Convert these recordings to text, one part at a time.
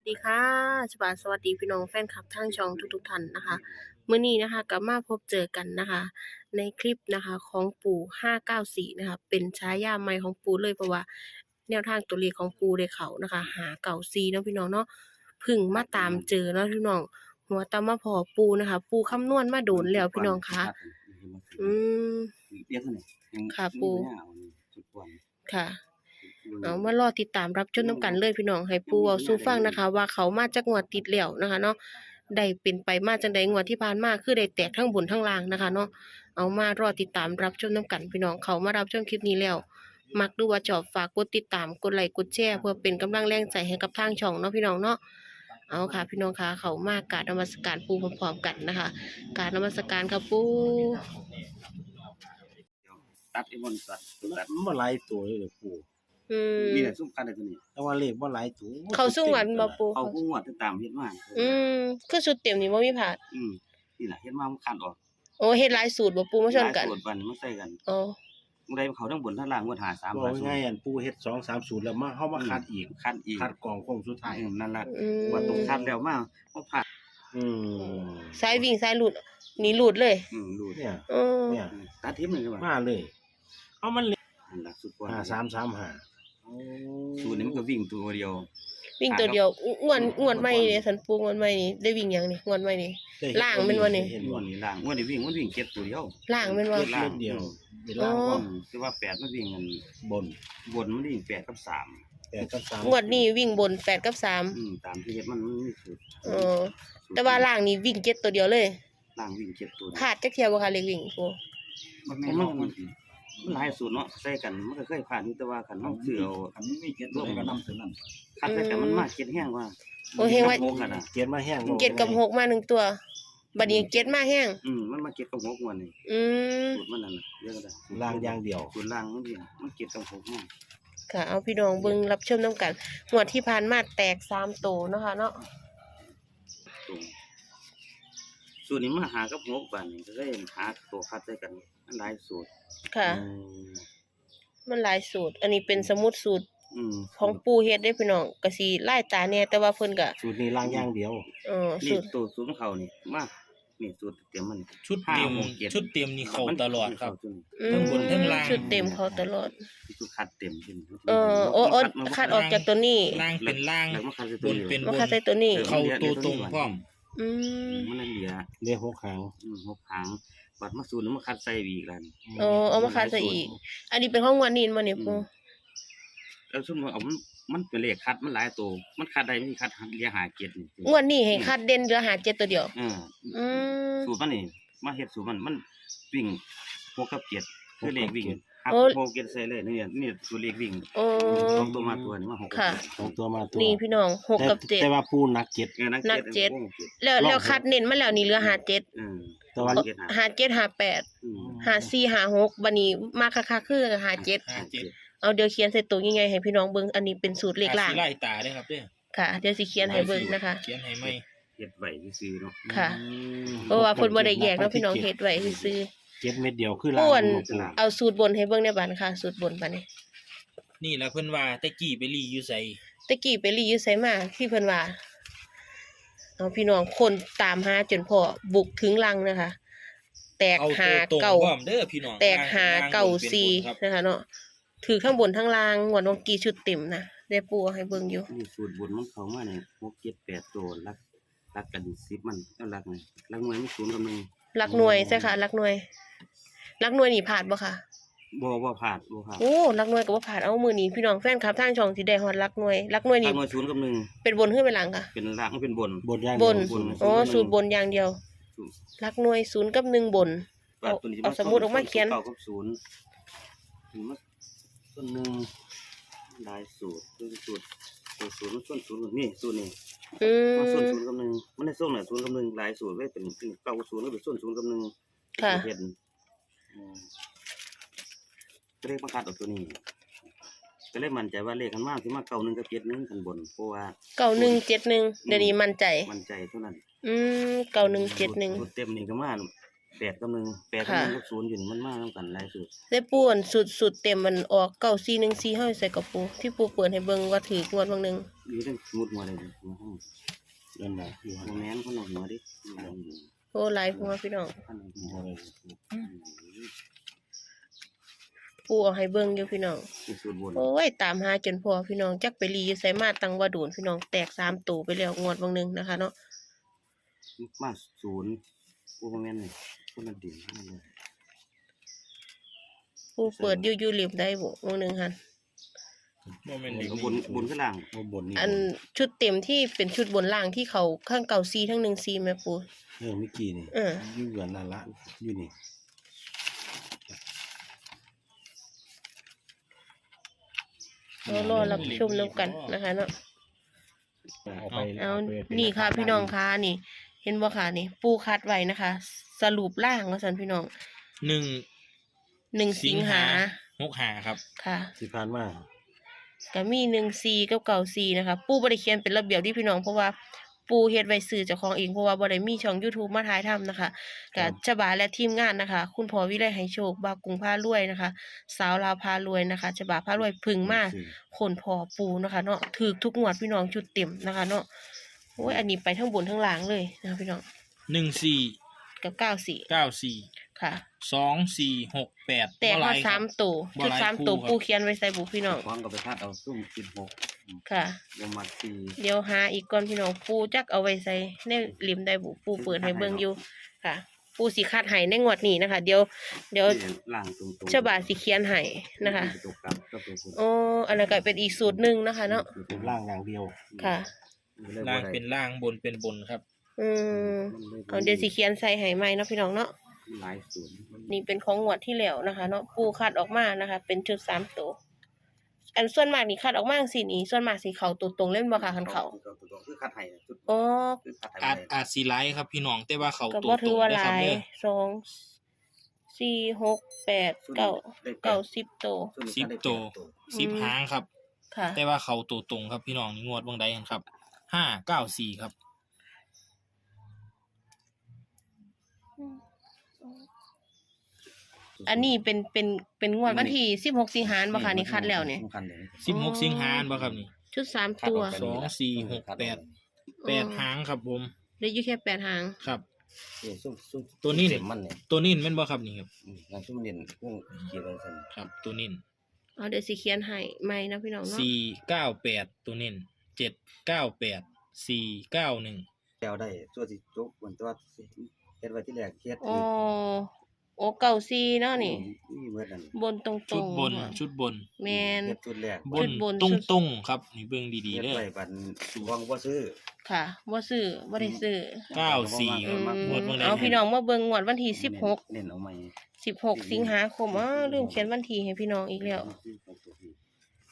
สวัสดีค่ะฉบาสวัสดีพี่น้องแฟนคลับทางช่องทุกๆท่านนะคะมื้อนี้นะคะกลับมาพบเจอกันนะคะ ในคลิปนะคะของปู่594นะคะ เป็นฉายาใหม่ของปู่เลยเพราะว่า แนวทางตัวเลขของปู่ได้เขานะคะ หาเก่าซีเนาะพี่น้องเนาะเพึ่งมาตามเจอเนาะพี่น้องหัวตามมาพอปูนะคะ ปูคำนวณมาโดนแล้วพี่น้องคะอืมเรียกเท่าไหร่ค่ะปู่ทุกวันค่ะ เอามารอติดตามรับชมน้ำกันเลยพี่น้องให้ปูเว้าสู่ฟังนะคะ ว่าเขามาจากงวดติดแล้วนะคะเนาะได้เป็นไปมาจังใดงวดที่ผ่านมาคือได้แตกทั้งบนทั้งล่างนะคะเนาะเอามารอติดตามรับชมน้ำกันพี่น้องเขามารับชมคลิปนี้แล้ว มักดูว่าชอบฝากกดติดตามกดไลค์กดแชร์เพื่อเป็นกำลังแรงใจให้กับทางช่องเนาะพี่น้องเนาะเอาค่ะ พี่น้องคะเขามากราบนมัสการปูพร้อมๆกันนะคะกรารนมัสการค่ะปูตัดไอ้บอลตัดตัดมันบ่หลายตัวเลยเด้อปู่ อืมนี่แหละซุ้มกันได้ตัวนี้แต่ว่าเลขบ่หลายตัวเขาสู้หวันบ่ปูเขาผู้งวดตามเฮ็ดมาอืมคือสุดเต็มนี่บ่มีผาดอืมนี่แหละเฮ็ดมามันคันออกโอ้เฮ็ดหลายสูตรบ่ปูมาชนกันส่วนปันมาใส่กันอ๋อมึงได้เขาทั้งบนทั้งล่างงวดหา3บอกง่ายๆอันปู่เฮ็ด2 3 0แล้วมาเฮามาคัดอีกคันอีกคัดกล่องโค้งสุดท้ายอืมนั่นล่ะอืมว่าตรงคันแล้วมาบ่ผ่านอืมสายวิ่งสายหลุดหนี่หลุดเลย อืมรู้เนี่ยเออเนี่ยตัดทิมเลยว่ามาเลยเอามันเลขนั่นล่ะสุดกว่า5335โอ้สูต รนี้มันก็วิ่งตัวเดียว วิ่งตัวเดียวงวดงวดใหม่นี่สันปูงวดใหม่นี่ได้วิ่งหยังนี่งวดใหม่นี่ได้เฮ็ดล่างมันวะนี่ เห็นงบ่วดนี้ล่างงวดนี้วิ่งมันวิ่งเก็ดตัวเดียวล่างแม่นว่าเฮ็ดเม็ดเดียวเป็นล่างอ๋อก่อนอืมแต่ว่าแปดมันวิ่งกันบนบนมันวิ่งแปดกับสาม8กับ3งวดนี้วิ่งบนแปดกับสามอืมตามที่เฮ็ดมันมันมีสูตรเออ แต่ว่าล่างนี่วิ่งเจ็ดตัวเดียวเลยล่างวิ่งเจ็ดตัวพลาดจักเที่ยวบ่คะเล็กวิ่งปูมันมันมัน หลายสูตรเนาะใส่กันมันก็เคยผ่านอยู่แต่ว่าคันเฮาซื้อเอาอันนี้มีเจ็ดตัวก็นำถึงนั่นคัดใส่กันมันมากเก็ดแห้งว่าโอ้เฮงว่า โงกันน่ะเกียนมาแห้งบ่เจ็ดกับหกมาหนึ่งตัวบัดนี้เจ็ดมาแห้ง อืมมันมาเก็ดกับหกวันนี่อืมสูตรมันนั่นน่ะเรียกว่าได้ล่างอยางเดียว สูตรล่างมันวิ่งมันเก็ดกับหกแห้งค่ะ เอาพี่น้องเบิ่งรับชมน้ำกันงวดที่ผ่านมาแตกสามโตวเนาะคะเนาะ ตรง สูตรนี้มาหากับหกบัดนี่ก็เลยหาตัวคัดใส่กันมันหลายสูตรค่ะ อืมมันหลายสูตร อันนี้เป็นสมุดสูตรอืมของปูเฮ็ดได้พี่น้องก็สิไล่ตาแน่แต่ว่าเพิ่นก็สูตรนี้ล่างอย่างเดียว เออนี่สูตรตัวสูตรของเขานี่มานี่สูตรเตรียมมัน ชุดเต็มห้าหกเจ็ด ชุดเต็มนี่เขาตลอดครับอืทั้มงบนทั้งล่าง ชุดเต็มเขาตลอดชุดคัดเต็มขึ้นเออโอ้โอ้มันคัดออกจากตัวนี้ล่างเป็นล่าง แล้วมันคัดใส่บตัวนนี้ เป็นมาบคัดนใส่ตัวนี้ เข้าตัวตรงพร้อม อืมมันนั่นเหลียเลขหกหางอืมหกหางบัดมาสูนแล้วมาคัดใส่อีกแล้วนี่เออเอามาคัดใส่อีก อันนี้เป็นของงวันนี้บ่เนี่ยปูแล้วซุ่มเอามันมันเป็นเลขคัดมันหลายตัวมันคัดได้ไม่คัดเหลียหาเกียรตินี่งวดนี้ให้คัดเด่นเหลือหาเจ็ดตัวเดียวเอออืม สูตรมันนี่มาเฮ็ดสูตรมันมันวิ่งหกกับเกียรติคือเลขวิ่งหัก โอ้โปเกียรติใส่เลยนี่นี่สูตรเลขวิ่งโอ้สองตัวมาตัวนี่มาหกกับค่ะเจ็ดสองตัวมาตัวนี่พี่น้องหกแต่กับเจ็ด แต่ว่าปู่นักเจ็ดเออนักนักเจ็ดวงเจ็ด แล้วแล้วคัดเน้นมาแล้วนี่เหลือหาเจ็ดเออแต่ว่าเจ็ดหาหาเจ็ดหาแปดอืมหาสี่หาหกบัดนี้มาคักๆคือหาเจ็ดห้าเจ็ดเอาเดี๋ยวเขียนใส่ตัวยังไงให้พี่น้องเบิ่งอันนี้เป็นสูตรเลขล่างสีไล่ตาได้ครับเด้อค่ะ เดี๋ยวสิเขียนให้เบิ่งนะคะ เขียนให้ไหมเฮ็ดไว้ซื่อๆเนาะค่ะ อืมเพราะว่าเพิ่นบ่ได้แยกเนาะพี่น้องเฮ็ดไว้ซื่อ เจ็ดเม็ดเดียวคือๆล่างป่วนหมดเลยเอาสูตรบนให้เบิ่งในบัดค่ะ สูตรบนบัดนี้นี่แหละเพิ่นว่าแตะกี้ไปรีอยู่ใส่ตะกี้ไปรีอยู่ไสมาที่เพิ่นว่าเอาพี่น้องคนตามหาจนพอบุกถึงลังนะคะ แตกเอาหาตัวตรงเก่าพร้อมเด้อพี่น้องแตกหาล่งเก่าบนเป็นซีบนครับนะคะเนาะถือข้างบนทั้งล่างงวดวงกีชุดเต็มนะได้ปูเอาให้เบิ่งอยู่นี่สูตรบนมันเข้ามาเนี่ยหกเจ็ดแปดตัวรักรักกันสิบมันแล้วรักไงรักหน่วยมันศูนย์กับหนึ่งหลักหน่วยใช่ค่ะหลักหน่วยห ลักหน่วยนี่ผ่านบ่ค่ะบ่บ่ผ่านบ่ผ่านโอ้หลักหน่วยก็บ่ผ่านเอามือนี้พี่น้องแฟนคลับทางช่องสิได้ฮอดหลักหน่วยหลักหน่วยรันี่กหน่วยศูนย์กับหนึ่งเป็นบนขึ้นไปหลังค่ะ เป็นรักมันเป็นบนบนอย่างบเดียนวบนอ๋อสูตรบนอย่างเดียวหลักหน่วยศูนย์กับหนึ่งบนเอาเอาสมมุติออกมาเขียนเก้ากับศูนย์ถึงมาต้นหนึ่งหลายสูตรคือสูตรตัวศูนย์มันส่วนศูนย์นี่สูตรนี่อืมันส่วนมศูนย์กับหนึ่งมันได้ส่วนไหนศูนย์กับหนึ่งหลายสูตรไว้เป็นเป็นเก้ากับศูนย์ก็เป็นส่วนศูนย์กับหนึ่งค่ะ เห็นอืมก็เลขมาคัดออกตัวนี้ก็เลยมั่นใจว่าเลขขันมากที่มาเก้าหนึ่งกับเจ็ดหนึ่งขันบนเพราะว่าเก่าหนึ่งเจ็ดหนึ่งเดี๋ยวนี้มั่นใจ มั่นใจเท่านั้น อืมเก่าหนึ่งเจ็ดหนึ่งเต็มนี่ก็มาแปดกับหนึ่งแปดกับหนึ่งกับศูนย์อยู่นี่มันมากน้ำกันหลายสุดได้ปูนสุดสุดเต็มมันออกเก้าสี่หนึ่งสี่ห้าใส่กับปูที่ปูเปิดให้เบิ่งว่าถือกวดบางหนึ่งอยู่ได้มุดหัวเลยหัวห้องนั่นแหละอยู่หัวแม่นคนออกหัวดิโอ้หลายหัวพี่น้อง พันหนึ่งหัวอะไรปูเอาให้เบิ่งอยู่พี่น้องที่สุดบนโอ้ยตามหาจนพอพี่น้องจักไปรีอยู่ไสมาตังว่าโดนพี่น้องแตกสามตัวไปแล้วงวดบางหนึงนะคะเนาะมาศูนย์หัวแม่นนี่คนละดิ่งคนละเลยปูเปิดอยู่อยู่เหลี่ยมได้บ่บางหนึงหั่นบ่แม่นเด็กบนบนข้างล่างว่าบนนี่อันชุดเต็มที่เป็นชุดบนล่างที่เขาข้างเก่าซีทั้งหนึ่งซีแม่ปูเออเมื่อกี้นี่เอออยู่เหมือนนั่นละอยู่นี่ รารอรับชมน้ำกันนะคะเนาะเอาไปเอาไปเป็นี่ค่ะหลักฐาพี่น้องค่ะนี่ เห็นบ่ค่ะนี่ ปูคัดไว้นะคะ สรุปล่างว่าสันพี่น้องหนึ่งหนึ่งสิงหาหกหาครับ ค่ะที่ผ่านมาก็มีหนึ่งซีกับเก่าซีนะคะ ปูบริเขียนเป็นระเบียบที่พี่น้องเพราะว่า ปูเฮ็ดไว้สื่อเจ้าของเองเพราะว่าบ่ได้มีช่อง YouTube มาถ่ายทำนะคะกับฉบาและทีมงานนะคะ คุณพ่อวิไลให้โชคบาวกรุงพารวยนะคะ สาวลาวพารวยนะคะฉบาพารวยพึงมาคนพอปูนะคะเนาะถือทุกงวดพี่น้องชุดเต็มนะคะเนาะโอ้ยอันนี้ไปทั้งบนทั้งล่างเลยนะคะพี่น้องหนึ่งสี่กับเก้าสี่เก้าสี่ค่ะ สองสี่หกแปดแต่บ่หข้อลายคสารับมตัวบ่ชุดหลายสามตัวคู่ครับ ปูเขียนไว้ใส่บุพี่น้องควางกับไปคาดเอาซุ่มสิบหก ค่ะลงมาสี่เดี๋ยวหาอีกก่อนพี่น้องปูจักเอาไว้ใส่ในริมได้บุปูเปิดให้เบิ่งอยู่ค่ะ ปูสีคาดให้ในงวดนี้นะคะ เดี๋ยวเดี๋ยวล่างตรงๆฉบาสีเขียนให้นะคะตกกลับก็ตัวคุณโอ้อันนั้นก็เป็นอีกสูตรหนึ่งนะคะ เนาะเป็นร่างอย่างเดียวค่ะ ล่างเป็นล่างบนเป็นบนครับ อืมเอาเดี๋ยวสีเขียนใส่ให้ใหม่เนาะพี่น้องเนาะหลายศูนย์นี่เป็นของงวดที่แล้วนะคะ เนาะปูคัดออกมานะคะ เป็นชุดสามตัว อันส่วนมากนี่คัดออกมาสีนี้ส่วนมากสีเขาตัวตรงเล่นบ่ค่ะคันเขาตัวตรงคือคัดไห้จุดอ๋อคือคัดไห้อาจอาจสีไลท์ครับพี่น้องแต่ว่าเขาก็ตัวบ่ตถืรองว่าหนะครัลาบยเนี่ยสองสี่หกแปดเก้าเก้าสิบตัวสิบตัวสิบอืมหางครับค่ะแต่ว่าเขาตัวตรงครับพี่น้องนี่งวดบางใดกันครับห้าเก้าสี่ครับ อันนี้เป็นเป็นเป็นงวดวันที่สิบหกสิงหาคมบ่ค่ะนี่คัดแล้วเนี่ยคัดเลยสิบหกสิงหาบ่ครับนี่ชุดสามตัว สองสี่หกแปดแปดหางครับผมได้อยู่แค่แปดหางครับ นี่ซุ่มซุ่มตัวนี้เต็มมันเนี่ยตัวนิ่นแม่นบ่ครับนี่ครับอืมงานซุ่มเด่นพวกเกี่ยวกันครับ ตัวนิ่นเอาเดี๋ยวสิเขียนให้ใหม่นะพี่น้องเนาะสี่เก้าแปดตัวนิ่นเจ็ดเก้าแปดสี่เก้าหนึ่งแก้วได้ตัวสิจุกเหมือนตัวเฮ็ดไว้ที่แรกเฮ็ดอ๋อ โอ้เก่าซีเนาะนี่ นี่เมื่อนั้นบนตรงๆชุดบนค่ะชุดบน แมน เฮ็ดชุดแรกบชุนดบนตรงชุดตรงๆครับ นี่เบิ่งดีเฮ็ดๆเด้อไว้บัดวางบ่ซื้อ ค่ะบ่ซื้อบ่ได้ซื้อเก้าสี่ อืมงวดเบิ่งได้เอาพี่น้องมาเบิ่งงวดวันที่สิบหก เน้นเอาใหม่สิบหกสิงหาคมอ๋อลืมเขียนวันที่ให้พี่น้องอีกแล้ว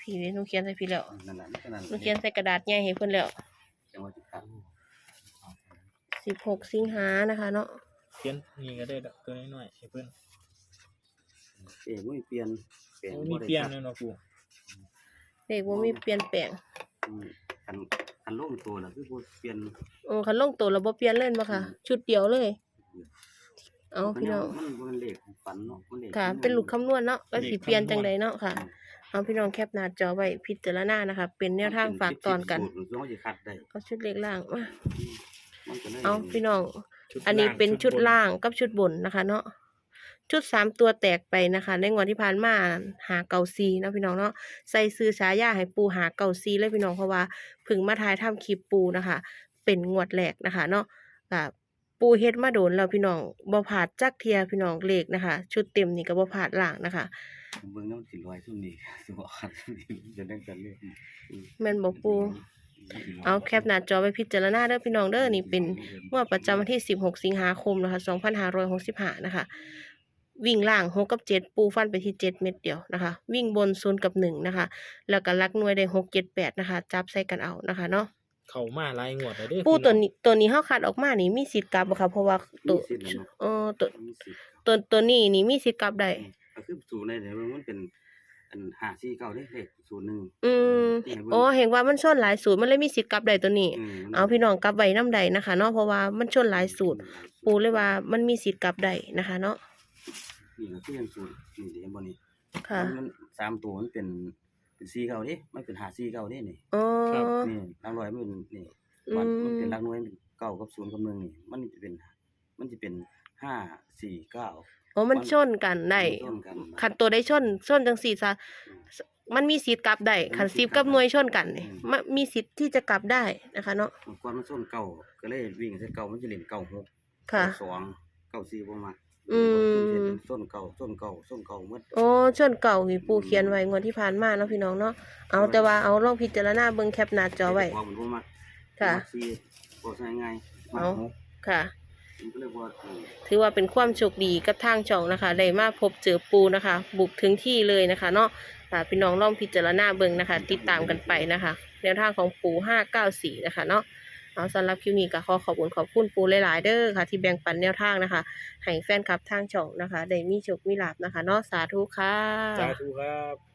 พี่หนูเขียนใส่พี่แล้วนั่นน่ะนั่นน่ะหนูเขียนใส่กระดาษใหญ่ให้เพิ่นแล้วจังหวะที่คัดสิบหกสิงหานะคะ เนาะ เขียนนี่ก็ได้ดอกตัวน้อยๆให้เพิ่นเอ้บ่มีเปลี่ยนเปลี่ยนโอ้บ่มีได้เปลี่ยนคัดแล้วเนาะครูเลขบ่มีเปลี่ยนแปลงอืมคันคันลงตัวน่ะคือบ่เปลี่ยน โอ้คันลงตัวแล้วบ่เปลี่ยนเล่นบ่ค่ะ ชุดเดียวเลย เอาพี่น้อง มันบ่เป็นเลขฝันเนาะมันเลขค่ะ เป็นลูกคำนวณเนาะแล้วสิเปลี่ยนจังใดเนาะค่ะ เอาพี่น้องแคปหน้าจอไว้พิจารณานะคะ เป็นแนวทางฝากตอนกันสูตรมันสิคัดได้เอาชุดเล็กล่างมา มันก็เลยเอาพี่น้อง ชุดอันนี้ล่างเป็นชุดบนล่างกับชุดบนนะคะเนาะชุดสามตัวแตกไปนะคะ ในงวดที่ผ่านมาหาเก่าซีเนาะพี่น้องเนาะใส่ซื้อฉายาให้ปูหาเก่าซีเลยพี่น้องเพราะว่าเพึ่งมาทายทำคลิปปูนะคะ เป็นงวดแรกนะคะเนาะกับปูเฮ็ดมาโดนแล้วพี่น้องบ่ผาดจักเทียพี่น้องเลขนะคะ ชุดเต็มนี่ก็บ่ผาดล่างนะคะเบิ่งน้ำสิลอยซุ่มนี้สิบ่คัดซุ่มนี้จะได้กันเลยแม่นบ่ปู เอาแคปหน้าจอไปพิจารณาเด้อพี่น้องเด้อนี่เป็นงวดประจำวันที่ 16 สิงหาคมนะคะ2565นะคะ วิ่งล่าง6กับ7ปูฟันไปที่7เม็ดเดียวนะคะ วิ่งบน0กับ1นะคะ แล้วก็ลักหน่วยได้6 7 8นะคะ จับใส่กันเอานะคะเนาะเข้ามาหลายงวดแล้วเด้อปูพี่ตัวองนี้ตัวนี้เฮาคัดออกมานี่มีสิทธิ์กลับบ่คะเพราะว่าตัวมีสิทธิ์แล้วเนาะเออตัวมีสิทธิ์ตัวตัวนี้นี่มีสิทธิ์กลับได้ก็คือสูตรในเดี๋ยวมันเป็น อัน5 4 9เด้เลขสูตรหนึงอืมอ๋อเห็นว่ามันชนหลายสูตรมันเลยมีสิทธิ์กลับได้ตัวนี้มเอาพี่น้องกลับไว้นำใดนะคะเนาะเพราะว่ามันชนหลายสูตร ปูเลยว่ามันมีสิทธิ์กลับได้นะคะ เนาะนี่ก็คือยังสูตรนี่เดี๋ยวบนนี้ค่ะมันสามตัวมันเป็นเป็นสี่เก้าดิมันเป็นหาสี่เก้าดินี่อ๋อนี่หลักร้อยมันเป็นนี่อืมันมมันเป็นหลักหน่วยมันเป็นเก้ากับศูนย์กับหนึ่งนี่มันจะเป็น มันจะเป็นห้าสี่เก้า อ๋อมันชนกันได้ร่วมกันคันตัวได้ชนชนจังสี่ซะมันมีสิทธิ์กลับได้คันสิบกับหน่วยชนกันนี่มันมีสิทธิ์ที่จะกลับได้นะคะ เนาะเมื่อก่อนมันส้นเก้าก็เลยวิ่งใส่เก้ามันจะเล่นเก้าหกค่ะเก้าสองเก้าสี่ประมาณอืมส้นเก้าส้นเก้าส้นเก้าหมดโอ้ชนเก่าที่ปูเขียนไว้งวดที่ผ่านมาเนาะพี่น้องเนาะเอาแต่ว่าเอาลองพิจารณาเบิ่งแคปหน้าจอไว้ว่ามันบ่มักค่ะมักสี่บ่ใช่ง่ายมักเอาหกค่ะ ถือว่าเป็นความโชคดีกับทางช่องนะคะได้มาพบเจอปูนะคะ บุกถึงที่เลยนะคะ เนาะค่ะพี่น้องล่องพิจารณาเบิ่งนะคะ ติดตามกันไปนะคะแนวทางของปูห้าเก้าสี่นะคะเนาะเอาสำหรับคลิปนี้ก็ขอขอบคุณขอบคุณปูหลาย ๆ เด้อค่ะ ที่แบ่งปันแนวทางนะคะให้แฟนคลับทางช่องนะคะได้มีโชคมีลาบนะคะเนาะสาธุค่ะ สาธุครับ